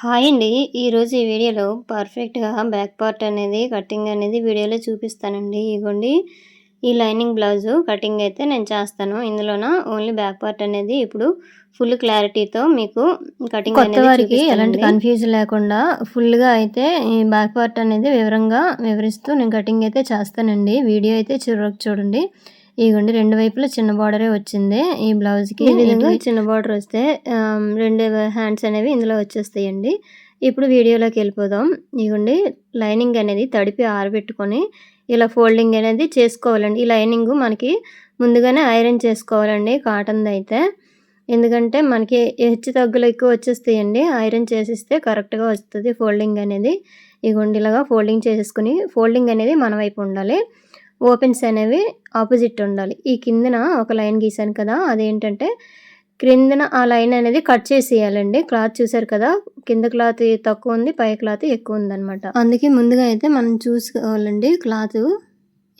Hi అండి. ఈరోజు ఈ వీడియోలో పర్ఫెక్ట్గా బ్యాక్ పార్ట్ అనేది కటింగ్ అనేది వీడియోలో చూపిస్తానండి. ఇగోండి. ఈ లైనింగ్ బ్లౌజు కటింగ్ అయితే నేను చేస్తాను. ఇందులోన ఓన్లీ బ్యాక్ పార్ట్ అనేది ఇప్పుడు ఫుల్ క్లారిటీతో మీకు కటింగ్ కొత్త వారికి ఎలాంటి కన్ఫ్యూజన్ లేకుండా ఫుల్గా అయితే ఈ బ్యాక్ పార్ట్ అనేది వివరంగా వివరిస్తూ నేను కటింగ్ అయితే చేస్తానండి. వీడియో అయితే చివరకు చూడండి. ఇగోండి రెండు వైపులా చిన్న బార్డరే వచ్చింది. ఈ బ్లౌజ్కి ఈ విధంగా చిన్న బార్డర్ వస్తే రెండు హ్యాండ్స్ అనేవి ఇందులో వచ్చేస్తాయండి. ఇప్పుడు వీడియోలోకి వెళ్ళిపోదాం. ఇగోండి లైనింగ్ అనేది తడిపి ఆరబెట్టుకొని ఇలా ఫోల్డింగ్ అనేది చేసుకోవాలండి. ఈ లైనింగ్ మనకి ముందుగానే ఐరన్ చేసుకోవాలండి కాటన్ది అయితే. ఎందుకంటే మనకి హెచ్చు తగ్గులు ఎక్కువ వచ్చేస్తాయండి. ఐరన్ చేసిస్తే కరెక్ట్గా వస్తుంది ఫోల్డింగ్ అనేది. ఇగోండి ఇలాగా ఫోల్డింగ్ చేసేసుకుని ఫోల్డింగ్ అనేది మన వైపు ఉండాలి. ఓపెన్స్ అనేవి ఆపోజిట్ ఉండాలి. ఈ కిందన ఒక లైన్ గీసాను కదా అదేంటంటే క్రిందన ఆ లైన్ అనేది కట్ చేసేయాలండి. క్లాత్ చూసారు కదా కింద క్లాత్ తక్కువ ఉంది పై క్లాత్ ఎక్కువ ఉందన్నమాట. అందుకే ముందుగా అయితే మనం చూసుకోవాలండి క్లాత్.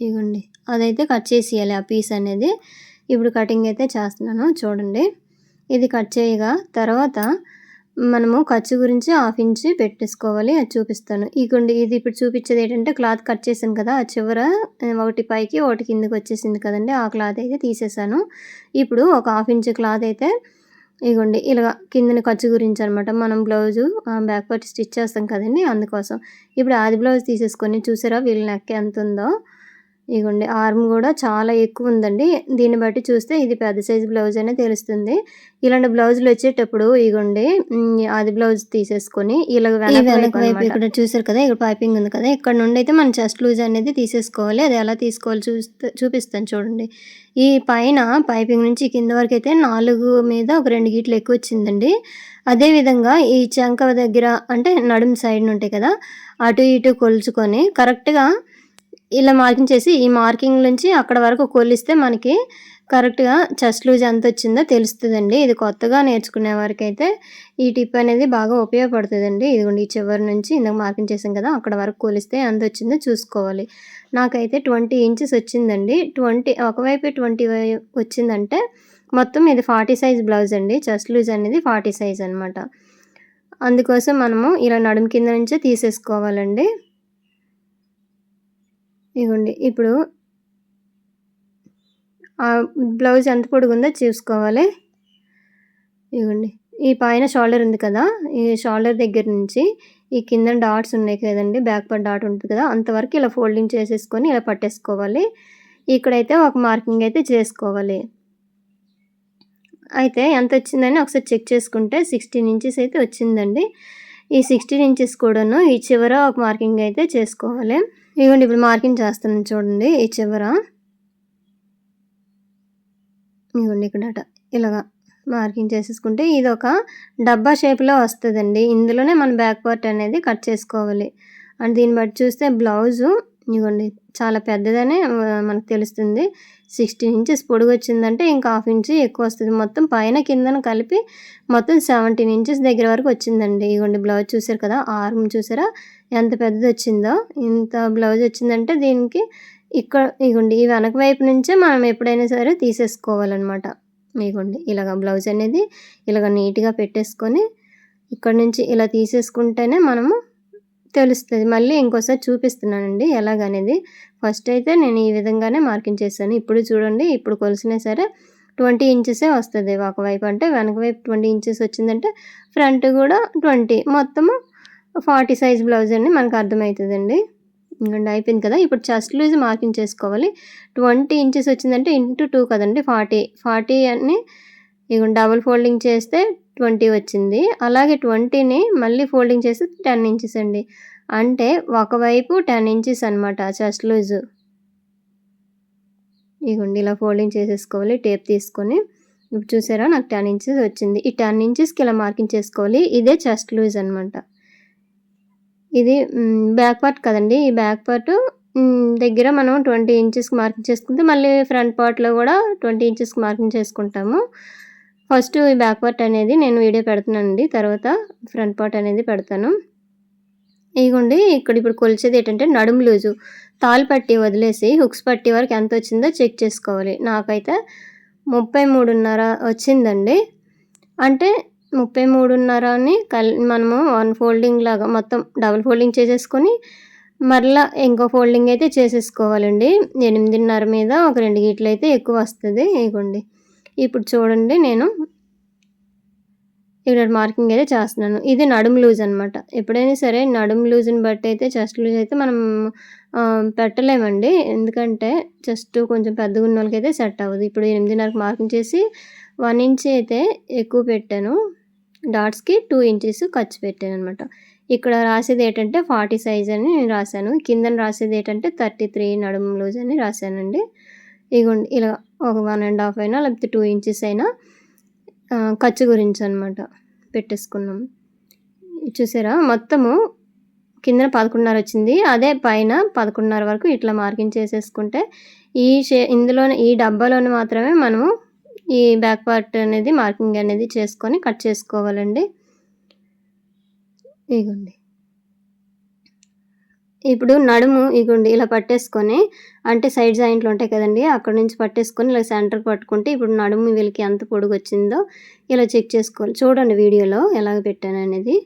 ఇవ్వండి అదైతే కట్ చేసేయాలి ఆ పీస్ అనేది. ఇప్పుడు కటింగ్ అయితే చేస్తున్నాను చూడండి. ఇది కట్ చేయగా తర్వాత మనము ఖర్చు గురించి హాఫ్ ఇంచ్ పెట్టేసుకోవాలి అది చూపిస్తాను. ఈ గుండి ఇది ఇప్పుడు చూపించేది ఏంటంటే క్లాత్ కట్ చేశాను కదా ఆ చివర ఒకటి పైకి ఒకటి కిందకి వచ్చేసింది కదండి ఆ క్లాత్ అయితే తీసేసాను ఇప్పుడు ఒక హాఫ్ ఇంచ్ క్లాత్ అయితే ఇగోండి ఇలా కిందని ఖర్చు గురించి అనమాట మనం బ్లౌజు బ్యాక్ పార్ట్ స్టిచ్ చేస్తాం కదండి అందుకోసం. ఇప్పుడు ఆది బ్లౌజ్ తీసేసుకొని చూసారా వీళ్ళ నెక్ ఎంత ఉందో? ఇగోండి ఆర్మ్ కూడా చాలా ఎక్కువ ఉందండి. దీన్ని బట్టి చూస్తే ఇది పెద్ద సైజ్ బ్లౌజ్ అనే తెలుస్తుంది. ఇలాంటి బ్లౌజులు వచ్చేటప్పుడు ఇగోండి ఆది బ్లౌజ్ తీసేసుకొని ఇలా వెనక వైపు వైపు ఇక్కడ చూసారు కదా ఇక్కడ పైపింగ్ ఉంది కదా ఇక్కడ నుండి అయితే మనం చెస్ట్ లూజ్ అనేది తీసేసుకోవాలి. అది ఎలా తీసుకోవాలి చూస్తే చూపిస్తాను చూడండి. ఈ పైన పైపింగ్ నుంచి కింద వరకు అయితే నాలుగు మీద ఒక రెండు గీట్లు ఎక్కువ వచ్చిందండి. అదే విధంగా ఈ చంక దగ్గర అంటే నడుం సైడ్ ఉంటాయి కదా అటు ఇటు కొలుచుకొని కరెక్ట్గా ఇలా మార్కింగ్ చేసి ఈ మార్కింగ్ నుంచి అక్కడ వరకు కొలిస్తే మనకి కరెక్ట్గా చెస్ట్ లూజ్ ఎంత వచ్చిందో తెలుస్తుందండి. ఇది కొత్తగా నేర్చుకునే వారికి అయితే ఈ టిప్ అనేది బాగా ఉపయోగపడుతుందండి. ఇదిగోండి ఈ చివరి నుంచి ఇందాక మార్కింగ్ చేసాం కదా అక్కడ వరకు కొలిస్తే ఎంత వచ్చిందో చూసుకోవాలి. నాకైతే ట్వంటీ ఇంచెస్ వచ్చిందండి. ట్వంటీ ఒకవైపు ట్వంటీ వచ్చిందంటే మొత్తం ఇది ఫార్టీ సైజ్ బ్లౌజ్ అండి. చెస్ట్ లూజ్ అనేది ఫార్టీ సైజ్ అనమాట అందుకోసం మనము ఇలా నడుము కింద నుంచే తీసేసుకోవాలండి. ఇగోండి ఇప్పుడు ఆ బ్లౌజ్ ఎంత పొడుగుందో చూసుకోవాలి. ఇగోండి ఈ పైన షోల్డర్ ఉంది కదా ఈ షోల్డర్ దగ్గర నుంచి ఈ కింద డాట్స్ ఉన్నాయి కదండి బ్యాక్ పార్ట్ డాట్ ఉంటుంది కదా అంతవరకు ఇలా ఫోల్డింగ్ చేసేసుకొని ఇలా పట్టేసుకోవాలి. ఇక్కడైతే ఒక మార్కింగ్ అయితే చేసుకోవాలి. అయితే ఎంత వచ్చిందని ఒకసారి చెక్ చేసుకుంటే సిక్స్టీన్ ఇంచెస్ అయితే వచ్చిందండి. ఈ సిక్స్టీన్ ఇంచెస్ కూడాను ఈ చివర ఒక మార్కింగ్ అయితే చేసుకోవాలి. ఇదిగోండి ఇప్పుడు మార్కింగ్ చేస్తాను చూడండి ఈ చివర. ఇదిగోండి ఇక్కడ ఇలాగా మార్కింగ్ చేసేసుకుంటే ఇది ఒక డబ్బా షేప్లో వస్తుందండి. ఇందులోనే మన బ్యాక్ పార్ట్ అనేది కట్ చేసుకోవాలి. అండ్ దీన్ని బట్టి చూస్తే బ్లౌజు ఇదిగోండి చాలా పెద్దదనే మనకు తెలుస్తుంది. సిక్స్టీన్ ఇంచెస్ పొడుగు వచ్చిందంటే ఇంకా హాఫ్ ఇంచ్ ఎక్కువ వస్తుంది. మొత్తం పైన కిందన కలిపి మొత్తం సెవెంటీన్ ఇంచెస్ దగ్గర వరకు వచ్చిందండి. ఇదిగోండి బ్లౌజ్ చూసారు కదా ఆర్మ్ చూసారా? ఎంత పెద్దది వచ్చిందో ఇంత బ్లౌజ్ వచ్చిందంటే దీనికి ఇక్కడ ఇదిగోండి ఈ వెనక వైపు నుంచే మనం ఎప్పుడైనా సరే తీసేసుకోవాలన్నమాట. ఇదిగోండి ఇలాగ బ్లౌజ్ అనేది ఇలాగ నీట్గా పెట్టేసుకొని ఇక్కడ నుంచి ఇలా తీసేసుకుంటేనే మనము తెలుస్తుంది. మళ్ళీ ఇంకోసారి చూపిస్తున్నానండి ఎలాగనేది. ఫస్ట్ అయితే నేను ఈ విధంగానే మార్కింగ్ చేశాను. ఇప్పుడు చూడండి ఇప్పుడు కొలిసినా సరే ట్వంటీ ఇంచెసే వస్తుంది. ఒకవైపు అంటే వెనక వైపు ట్వంటీ ఇంచెస్ వచ్చిందంటే ఫ్రంట్ కూడా ట్వంటీ. మొత్తము ఫార్టీ సైజ్ బ్లౌజ్ అండి మనకు అర్థమవుతుందండి. ఇంకండి అయిపోయింది కదా. ఇప్పుడు చెస్ట్ లూజ్ మార్కింగ్ చేసుకోవాలి. ట్వంటీ ఇంచెస్ వచ్చిందంటే ఇంటూ టూ కదండి ఫార్టీ. ఫార్టీ అని ఇక డబుల్ ఫోల్డింగ్ చేస్తే ట్వంటీ వచ్చింది. అలాగే ట్వంటీని మళ్ళీ ఫోల్డింగ్ చేసి టెన్ ఇంచెస్ అండి. అంటే ఒకవైపు టెన్ ఇంచెస్ అనమాట చెస్ట్ లూజ్ ఇగోండి ఇలా ఫోల్డింగ్ చేసేసుకోవాలి టేప్ తీసుకొని. ఇప్పుడు చూసారా నాకు టెన్ ఇంచెస్ వచ్చింది. ఈ టెన్ ఇంచెస్కి ఇలా మార్కింగ్ చేసుకోవాలి. ఇదే చెస్ట్ లూజ్ అనమాట ఇది బ్యాక్ పార్ట్ కదండి. ఈ బ్యాక్ పార్ట్ దగ్గర మనం ట్వంటీ ఇంచెస్కి మార్కింగ్ చేసుకుంటే మళ్ళీ ఫ్రంట్ పార్ట్లో కూడా ట్వంటీ ఇంచెస్కి మార్కింగ్ చేసుకుంటాము. ఫస్ట్ ఈ బ్యాక్ పార్ట్ అనేది నేను వీడియో పెడుతున్నానండి. తర్వాత ఫ్రంట్ పార్ట్ అనేది పెడతాను. ఇదిగోండి ఇక్కడ ఇప్పుడు కొలిచేది ఏంటంటే నడుము లూజు. తాలు పట్టి వదిలేసి హుక్స్ పట్టి వరకు ఎంత వచ్చిందో చెక్ చేసుకోవాలి. నాకైతే ముప్పై మూడున్నర వచ్చిందండి. అంటే ముప్పై మూడున్నర అని కల్ మనము వన్ ఫోల్డింగ్ లాగా మొత్తం డబుల్ ఫోల్డింగ్ చేసేసుకొని మరలా ఇంకో ఫోల్డింగ్ అయితే చేసేసుకోవాలండి. ఎనిమిదిన్నర మీద ఒక రెండు గీట్లు అయితే ఎక్కువ వస్తుంది. ఇగోండి. ఇప్పుడు చూడండి నేను ఇక్కడ మార్కింగ్ అయితే చేస్తున్నాను. ఇది నడుము లూజ్ అనమాట ఎప్పుడైనా సరే నడుము లూజ్ని బట్టి అయితే చెస్ట్ లూజ్ అయితే మనం పెట్టలేమండి. ఎందుకంటే చెస్ట్ కొంచెం పెద్దగా ఉన్న వాళ్ళకైతే సెట్ అవ్వదు. ఇప్పుడు ఎనిమిదిన్నరకు మార్కింగ్ చేసి వన్ ఇంచ్ అయితే ఎక్కువ పెట్టాను. డాట్స్కి టూ ఇంచెస్ ఖర్చు పెట్టాను అనమాట ఇక్కడ రాసేది ఏంటంటే ఫార్టీ సైజ్ అని నేను రాశాను. కింద రాసేది ఏంటంటే థర్టీ త్రీ నడుము లూజ్ అని రాశానండి. ఇగోండి ఇలా ఒక వన్ అండ్ హాఫ్ అయినా లేకపోతే టూ ఇంచెస్ అయినా ఖర్చు గురించి అనమాట పెట్టేసుకున్నాం. చూసారా? మొత్తము కింద పదకొండున్నర వచ్చింది. అదే పైన పదకొండున్నర వరకు ఇట్లా మార్కింగ్ చేసేసుకుంటే ఈ షే ఇందులోనే ఈ డబ్బాలోనే మాత్రమే మనము ఈ బ్యాక్ పార్ట్ అనేది మార్కింగ్ అనేది చేసుకొని కట్ చేసుకోవాలండి. ఇగోండి. ఇప్పుడు నడుము ఇగుండి ఇలా పట్టేసుకొని అంటే సైడ్ జాయింట్లు ఉంటాయి కదండి అక్కడ నుంచి పట్టేసుకొని ఇలా సెంటర్కి పట్టుకుంటే ఇప్పుడు నడుము వీళ్ళకి ఎంత పొడుగు వచ్చిందో ఇలా చెక్ చేసుకోవాలి. చూడండి వీడియోలో ఎలాగ పెట్టాను అనేది.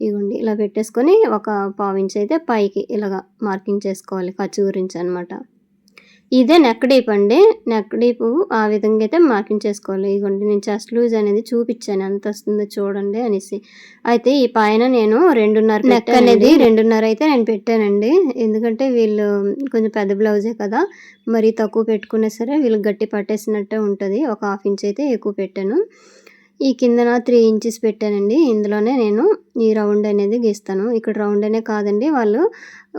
ఇగోండి ఇలా పెట్టేసుకొని ఒక పావు ఇంచ్ అయితే పైకి ఇలాగ మార్కింగ్ చేసుకోవాలి ఖర్చు గురించి అనమాట ఇదే నెక్ డీప్ అండి నెక్ డీప్ ఆ విధంగా అయితే మార్కింగ్ చేసుకోవాలి. ఇగోండి నేను చెస్ట్ లూజ్ అనేది చూపించాను. ఎంత వస్తుందో చూడండి అనేసి. అయితే ఈ పైన నేను రెండున్నర నెక్ అనేది రెండున్నర అయితే నేను పెట్టానండి. ఎందుకంటే వీళ్ళు కొంచెం పెద్ద బ్లౌజే కదా. మరీ తక్కువ పెట్టుకున్నా సరే వీళ్ళు గట్టి పట్టేసినట్టే ఉంటుంది. ఒక హాఫ్ ఇంచ్ అయితే ఎక్కువ పెట్టాను. ఈ కిందన త్రీ ఇంచెస్ పెట్టానండి. ఇందులోనే నేను ఈ రౌండ్ అనేది గీస్తాను. ఇక్కడ రౌండ్ అనే కాదండి. వాళ్ళు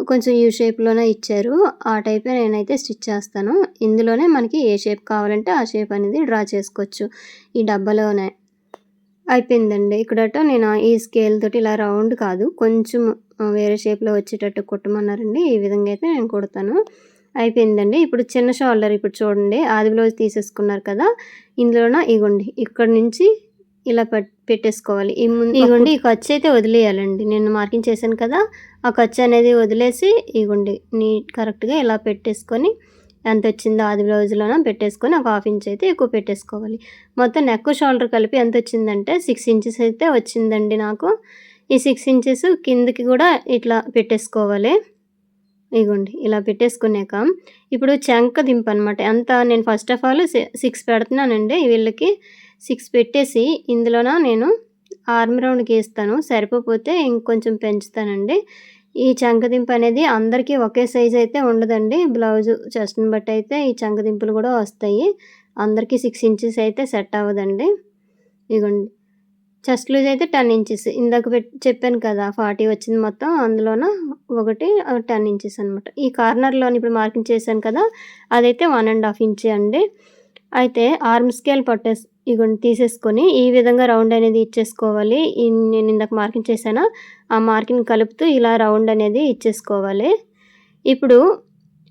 కొంచెం యూ షేప్లోనే ఇచ్చారు. ఆ టైపే నేనైతే స్టిచ్ చేస్తాను. ఇందులోనే మనకి ఏ షేప్ కావాలంటే ఆ షేప్ అనేది డ్రా చేసుకోవచ్చు. ఈ డబ్బాలోనే అయిపోయిందండి. ఇక్కడట నేను ఈ స్కేల్ తోటి ఇలా రౌండ్ కాదు. కొంచెం వేరే షేప్లో వచ్చేటట్టు కుట్టమన్నారండి. ఈ విధంగా అయితే నేను కుడతాను. అయిపోయిందండి. ఇప్పుడు చిన్న షోల్డర్ ఇప్పుడు చూడండి. ఆది బ్లౌజ్ తీసేసుకున్నారు కదా. ఇందులోన ఇగోండి. ఇక్కడ నుంచి ఇలా పెట్ పెట్టేసుకోవాలి. ఈ ముందు ఇగోండి ఈ ఖర్చు అయితే వదిలేయాలండి. నేను మార్కింగ్ చేశాను కదా ఆ ఖర్చు అనేది వదిలేసి ఇగోండి నీ కరెక్ట్గా ఇలా పెట్టేసుకొని ఎంత వచ్చిందో ఆది బ్లౌజ్లోన పెట్టేసుకొని ఒక హాఫ్ ఇంచ్ అయితే ఎక్కువ పెట్టేసుకోవాలి. మొత్తం నెక్ షోల్డర్ కలిపి ఎంత వచ్చిందంటే సిక్స్ ఇంచెస్ అయితే వచ్చిందండి నాకు. ఈ సిక్స్ ఇంచెస్ కిందకి కూడా ఇట్లా పెట్టేసుకోవాలి. ఇగోండి ఇలా పెట్టేసుకున్నాక ఇప్పుడు చెంక దింపు అనమాట ఎంత నేను ఫస్ట్ ఆఫ్ ఆల్ సిక్స్ పెడుతున్నానండి వీళ్ళకి. సిక్స్ పెట్టేసి ఇందులోన నేను ఆర్మ్ రౌండ్ గీస్తాను. సరిపోతే ఇంకొంచెం పెంచుతానండి. ఈ చంకదింపు అనేది అందరికీ ఒకే సైజ్ అయితే ఉండదండి. బ్లౌజ్ చెస్ట్ని బట్టి అయితే ఈ చంకదింపులు కూడా వస్తాయి. అందరికీ సిక్స్ ఇంచెస్ అయితే సెట్ అవ్వదండి. ఇగోండి. చెస్ట్ లూజ్ అయితే టెన్ ఇంచెస్. ఇందాక చెప్పాను కదా ఫార్టీ వచ్చింది మొత్తం. అందులోన ఒకటి టెన్ ఇంచెస్ అనమాట ఈ కార్నర్లో ఇప్పుడు మార్కింగ్ చేశాను కదా అదైతే వన్ అండ్ హాఫ్ ఇంచే అండి. అయితే ఆర్మ్ స్కేల్ పట్టేసి ఇగోండి తీసేసుకొని ఈ విధంగా రౌండ్ అనేది ఇచ్చేసుకోవాలి. నేను ఇందాక మార్కింగ్ చేశాను? ఆ మార్కింగ్ కలుపుతూ ఇలా రౌండ్ అనేది ఇచ్చేసుకోవాలి. ఇప్పుడు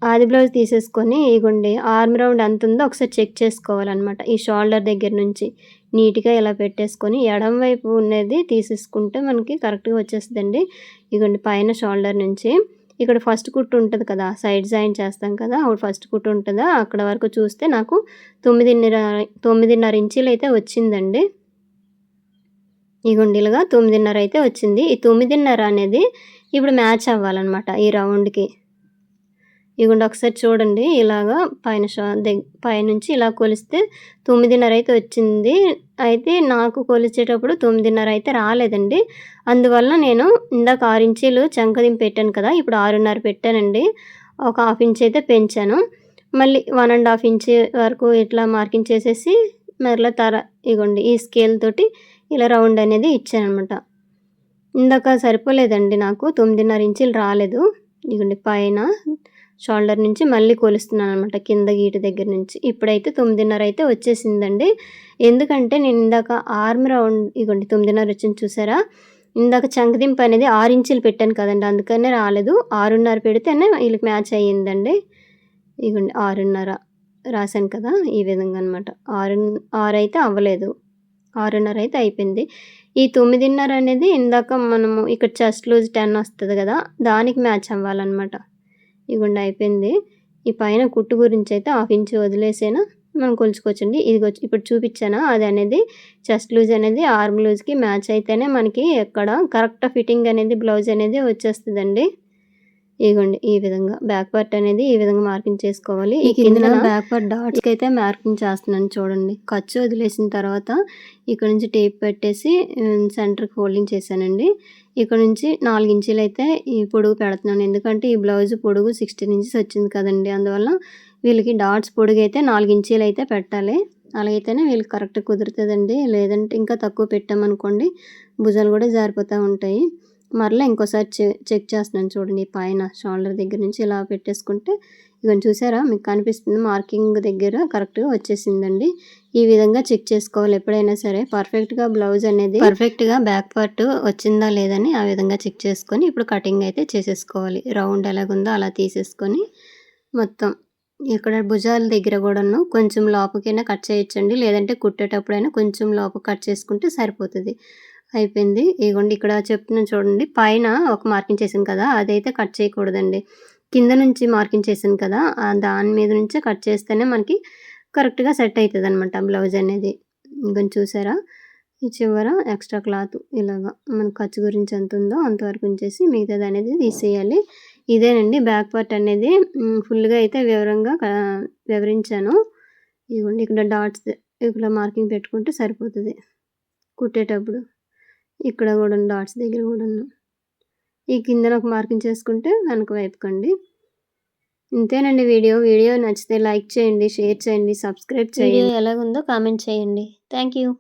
ఆది బ్లౌజ్ తీసేసుకొని ఇగోండి ఆర్మ్ రౌండ్ ఎంత ఉందో ఒకసారి చెక్ చేసుకోవాలన్నమాట. ఈ షోల్డర్ దగ్గర నుంచి నీట్గా ఇలా పెట్టేసుకొని ఎడం వైపు ఉన్నది తీసేసుకుంటే మనకి కరెక్ట్గా వచ్చేస్తుందండి. ఇగోండి పైన షోల్డర్ నుంచి ఇక్కడ ఫస్ట్ కుట్టు ఉంటుంది కదా సైడ్ జాయిన్ చేస్తాం కదా అప్పుడు ఫస్ట్ కుట్టు ఉంటుందా? అక్కడ వరకు చూస్తే నాకు తొమ్మిదిన్నర తొమ్మిదిన్నర ఇంచీలు అయితే వచ్చిందండి. ఈ గుండీలుగా తొమ్మిదిన్నర అయితే వచ్చింది. ఈ తొమ్మిదిన్నర అనేది ఇప్పుడు మ్యాచ్ అవ్వాలన్నమాట ఈ రౌండ్కి ఇగోండి ఒకసారి చూడండి. ఇలాగా పైన షా పైనుంచి ఇలా కొలిస్తే తొమ్మిదిన్నర అయితే వచ్చింది. అయితే నాకు కొలిచేటప్పుడు తొమ్మిదిన్నర అయితే రాలేదండి. అందువల్ల నేను ఇందాక ఆరు ఇంచీలు చంకదింపు పెట్టాను కదా ఇప్పుడు ఆరున్నర పెట్టానండి. ఒక హాఫ్ ఇంచ్ అయితే పెంచాను. మళ్ళీ వన్ అండ్ హాఫ్ ఇంచ్ వరకు ఇట్లా మార్కింగ్ చేసేసి మరలా తర ఇగోండి ఈ స్కేల్ తోటి ఇలా రౌండ్ అనేది ఇచ్చానమాట ఇందాక సరిపోలేదండి నాకు తొమ్మిదిన్నర ఇంచులు రాలేదు. ఇగోండి పైన షోల్డర్ నుంచి మళ్ళీ కొలుస్తున్నాను అనమాట కింద గీట దగ్గర నుంచి. ఇప్పుడైతే తొమ్మిదిన్నర అయితే వచ్చేసిందండి. ఎందుకంటే నేను ఇందాక ఆర్మ్ రౌండ్ ఇగోండి తొమ్మిదిన్నర వచ్చింది చూసారా? ఇందాక చంకదింపు అనేది ఆరు ఇంచులు పెట్టాను కదండి అందుకనే రాలేదు. ఆరున్నర పెడితేనే వీళ్ళకి మ్యాచ్ అయ్యిందండి. ఇగోండి ఆరున్నర రాశాను కదా ఈ విధంగా అనమాట ఆరు ఆరు అయితే అవ్వలేదు. ఆరున్నర అయితే అయిపోయింది. ఈ తొమ్మిదిన్నర అనేది ఇందాక మనము ఇక్కడ చెస్ట్ లూజ్ టెన్ వస్తుంది కదా దానికి మ్యాచ్ అవ్వాలన్నమాట. ఇదిగోండి అయిపోయింది. ఈ పైన కుట్టు గురించి అయితే హాఫ్ ఇంచ్ వదిలేసేనా? మనం కొలుచుకోవచ్చండి. ఇది ఇప్పుడు చూపించాను? అది అనేది చెస్ట్ లూజ్ అనేది ఆర్మ్ లూజ్కి మ్యాచ్ అయితేనే మనకి ఎక్కడ కరెక్ట్ ఫిట్టింగ్ అనేది బ్లౌజ్ అనేది వచ్చేస్తుందండి. ఇదిగోండి ఈ విధంగా బ్యాక్ పార్ట్ అనేది ఈ విధంగా మార్కింగ్ చేసుకోవాలి. ఈ కింద బ్యాక్ పార్ట్ డాట్స్కి అయితే మార్కింగ్ చేస్తున్నాను చూడండి. ఖర్చు వదిలేసిన తర్వాత ఇక్కడ నుంచి టేప్ పెట్టేసి సెంటర్కి ఫోల్డింగ్ చేశానండి. ఇక్కడ నుంచి నాలుగు ఇంచులు అయితే ఈ పొడుగు పెడుతున్నాను. ఎందుకంటే ఈ బ్లౌజ్ పొడుగు సిక్స్టీన్ ఇంచెస్ వచ్చింది కదండి. అందువల్ల వీళ్ళకి డాట్స్ పొడుగు అయితే నాలుగు ఇంచీలు అయితే పెట్టాలి. అలాగైతేనే వీళ్ళకి కరెక్ట్ కుదురుతుందండి. లేదంటే ఇంకా తక్కువ పెట్టామనుకోండి భుజాలు కూడా జారిపోతూ ఉంటాయి. మరలా ఇంకోసారి చె చెక్ చేస్తున్నాను చూడండి పైన షోల్డర్ దగ్గర నుంచి ఇలా పెట్టేసుకుంటే. ఇవన్నీ చూసారా? మీకు కనిపిస్తుంది మార్కింగ్ దగ్గర కరెక్ట్గా వచ్చేసిందండి. ఈ విధంగా చెక్ చేసుకోవాలి ఎప్పుడైనా సరే. పర్ఫెక్ట్గా బ్లౌజ్ అనేది పర్ఫెక్ట్గా బ్యాక్ పార్ట్ వచ్చిందా లేదని ఆ విధంగా చెక్ చేసుకొని ఇప్పుడు కటింగ్ అయితే చేసేసుకోవాలి. రౌండ్ ఎలాగుందో అలా తీసేసుకొని మొత్తం. ఇక్కడ భుజాల దగ్గర కూడాను కొంచెం లోపకైనా కట్ చేయొచ్చండి. లేదంటే కుట్టేటప్పుడైనా కొంచెం లోపు కట్ చేసుకుంటే సరిపోతుంది. అయిపోయింది. ఇదిగోండి ఇక్కడ చెప్తున్నాను చూడండి. పైన ఒక మార్కింగ్ చేసాను కదా అదైతే కట్ చేయకూడదండి. కింద నుంచి మార్కింగ్ చేసాను కదా దాని మీద నుంచే కట్ చేస్తేనే మనకి కరెక్ట్గా సెట్ అవుతుంది అనమాట బ్లౌజ్ అనేది. ఇంకొంచెం చూసారా? ఈ చివర ఎక్స్ట్రా క్లాత్ ఇలాగా మన ఖర్చు గురించి ఎంత ఉందో అంతవరకు ఉంచేసి మిగతాది అనేది తీసేయాలి. ఇదేనండి బ్యాక్ పార్ట్ అనేది. ఫుల్గా అయితే వివరంగా వివరించాను. ఇదిగోండి ఇక్కడ డాట్స్ ఇక్కడ మార్కింగ్ పెట్టుకుంటే సరిపోతుంది కుట్టేటప్పుడు. ఇక్కడ కూడా డాట్స్ దగ్గర కూడా ఈ కిందన ఒక మార్కింగ్ చేసుకుంటే వెనక వైపుకండి. ఇంతేనండి వీడియో. వీడియో నచ్చితే లైక్ చేయండి షేర్ చేయండి సబ్స్క్రైబ్ చేయండి. ఎలాగుందో కామెంట్ చేయండి. Thank you